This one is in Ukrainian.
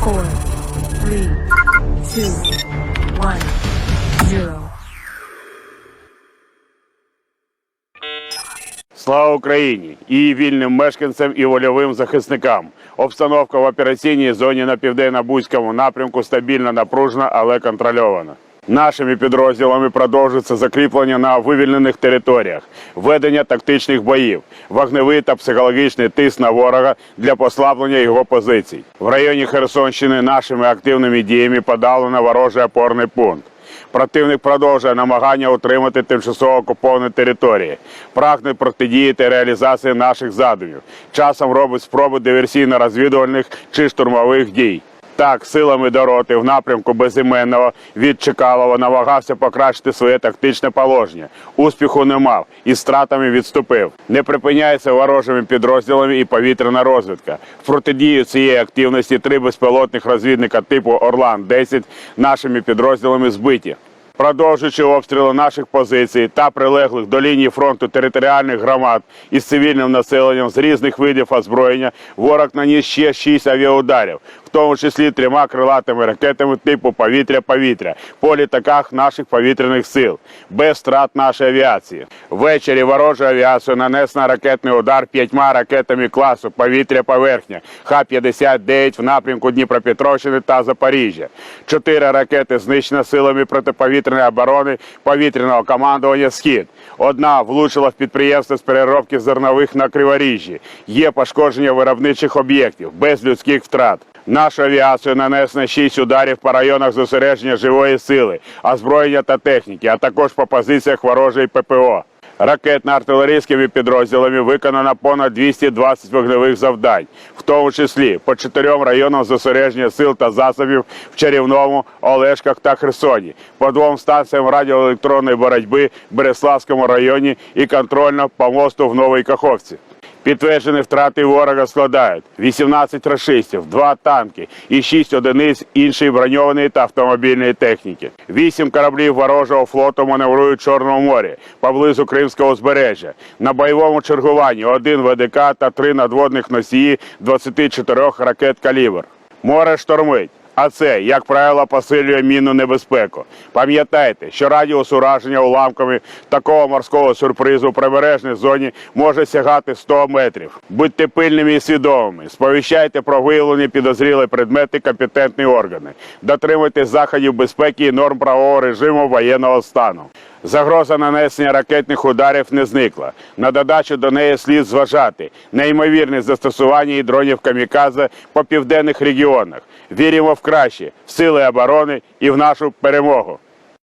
four, three. Слава Україні! І вільним мешканцям і вольовим захисникам. Обстановка в операційній зоні на південно-бузькому напрямку стабільна, напружена, але контрольована. Нашими підрозділами продовжується закріплення на вивільнених територіях, ведення тактичних боїв, вогневий та психологічний тиск на ворога для послаблення його позицій. В районі Херсонщини нашими активними діями подавлено ворожий опорний пункт. Противник продовжує намагання утримати тимчасово окуповані території, прагне протидіяти реалізації наших задумів. Часом робить спроби диверсійно-розвідувальних чи штурмових дій. Так, силами дороти в напрямку безіменного від Чекалова намагався покращити своє тактичне положення. Успіху не мав і стратами відступив. Не припиняється ворожими підрозділами і повітряна розвідка. В протидію цієї активності три безпілотних розвідника типу Орлан-10 нашими підрозділами збиті. Продовжуючи обстріли наших позицій та прилеглих до лінії фронту територіальних громад із цивільним населенням з різних видів озброєння, ворог наніс ще шість авіаударів, тому числі трьома крилатими ракетами типу повітря-повітря по літаках наших повітряних сил, без втрат нашої авіації. Ввечері ворожу авіацію нанесено ракетний удар п'ятьма ракетами класу повітря-поверхня Х-59 в напрямку Дніпропетровщини та Запоріжжя. Чотири ракети знищено силами протиповітряної оборони повітряного командування Схід. Одна влучила в підприємство з переробки зернових на Криворіжжі. Є пошкодження виробничих об'єктів без людських втрат. Нашу авіацію нанесено 6 ударів по районах зосередження живої сили, озброєння та техніки, а також по позиціях ворожої ППО. Ракетно-артилерійськими підрозділами виконано понад 220 вогневих завдань, в тому числі по чотирьом районам зосередження сил та засобів в Чарівному, Олешках та Херсоні, по двом станціям радіоелектронної боротьби в Береславському районі і контрольно по мосту в Новій Каховці. Підтверджені втрати ворога складають 18 рашистів, 2 танки і 6 одиниць іншої броньованої та автомобільної техніки. 8 кораблів ворожого флоту маневрують в Чорному морі поблизу Кримського узбережжя. На бойовому чергуванні один ВДК та 3 надводних носії 24 ракет «Калібр». Море штормить. А це, як правило, посилює мінну небезпеку. Пам'ятайте, що радіус ураження уламками такого морського сюрпризу в прибережній зоні може сягати 100 метрів. Будьте пильними і свідомими. Сповіщайте про виявлені підозрілі предмети компетентні органи. Дотримуйтесь заходів безпеки і норм правового режиму воєнного стану. Загроза нанесення ракетних ударів не зникла. На додачу до неї слід зважати неймовірне застосування і дронів камікадзе по південних регіонах. Віримо в краще, в сили оборони і в нашу перемогу.